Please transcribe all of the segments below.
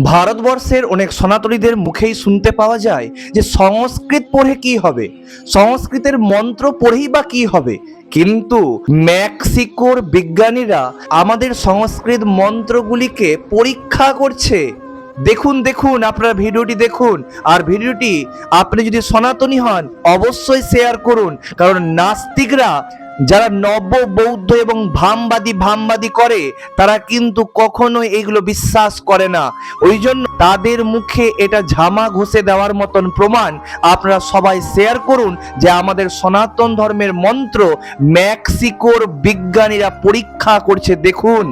ভারতবর্ষের অনেক সনাতনীদের মুখেই শুনতে পাওয়া যায় যে সংস্কৃত পড়ে কি হবে, সংস্কৃতের মন্ত্র পড়েই বা কি হবে। কিন্তু মেক্সিকোর বিজ্ঞানীরা আমাদের সংস্কৃত মন্ত্রগুলিকে পরীক্ষা করছে। দেখুন দেখুন, আপনার ভিডিওটি দেখুন। আর ভিডিওটি আপনি যদি সনাতনী হন, অবশ্যই শেয়ার করুন। কারণ নাস্তিকরা যারা নব বৌদ্ধ এবং ভামবাদী ভামবাদী করে তারা কিন্তু কখনো এগুলো বিশ্বাস করে না ওই জন্য তাদের মুখে এটা ঝামা ঘষে দেওয়ার মতন প্রমাণ আপনারা সবাই শেয়ার করুন যে আমাদের সনাতন ধর্মের মন্ত্র মেক্সিকোর বিজ্ঞানীরা পরীক্ষা করছে দেখুন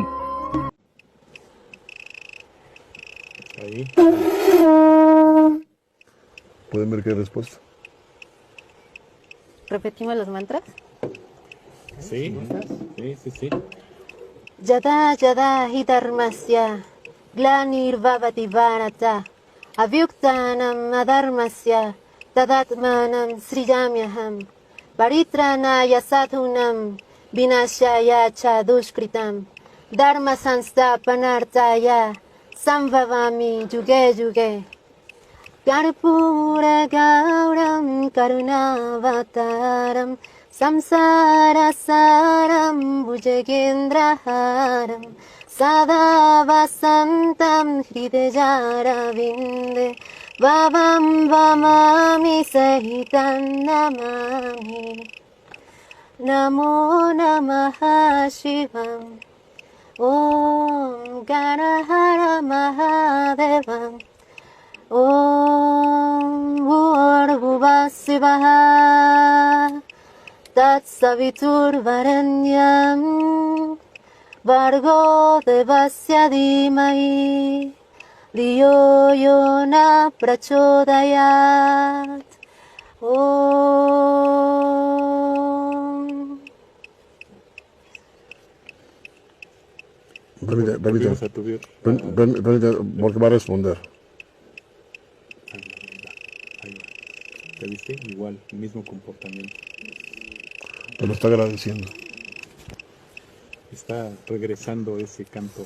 ¿Pueden ver qué respuesta? Repetimos los mantras. Sí, sí, sí, sí. Yada yada hi dharmasya glanirvavati vanata avyuktanam adharmasya tadatmanam srijamyaham paritranaya sadhunam vinashaya cha dushkritam dharma samvavami yuge yuge Karpura Gauram സംസാരസാരം ഭുജകേന്ദ്രഹാരം. സദാ വസന്തം ഹൃദജാരവിന്ദ് വവം വമാമി സഹിതം നമാമി. നമോ നമ ശിവം. ഓം ഗണഹര മഹാദേവം. ഓം ഭൂർഭുവ Shiva. Tat Savitur Varanyam Vargo Devasya Dhimai Liyo Yona Prachodayat. Om. Permite, permite, permite, porque va responder. Igual, mismo comportamiento. Te lo está agradeciendo. Está regresando ese canto.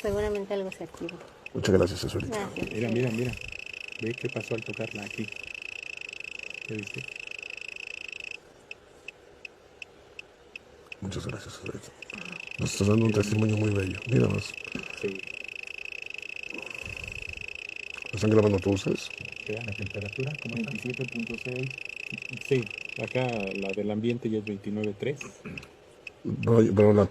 Seguramente algo se activa. Muchas gracias. Gracias. Mira, mira, mira. Ve qué pasó al tocarla aquí. ¿Te viste? Muchas gracias, Azuelita. Nos estás dando un testimonio muy bello. Mira más. Sí. ¿Lo están grabando todos ustedes? La temperatura, ¿cómo está? 27.6. Sí, acá la del ambiente ya es 29.3. Pero, la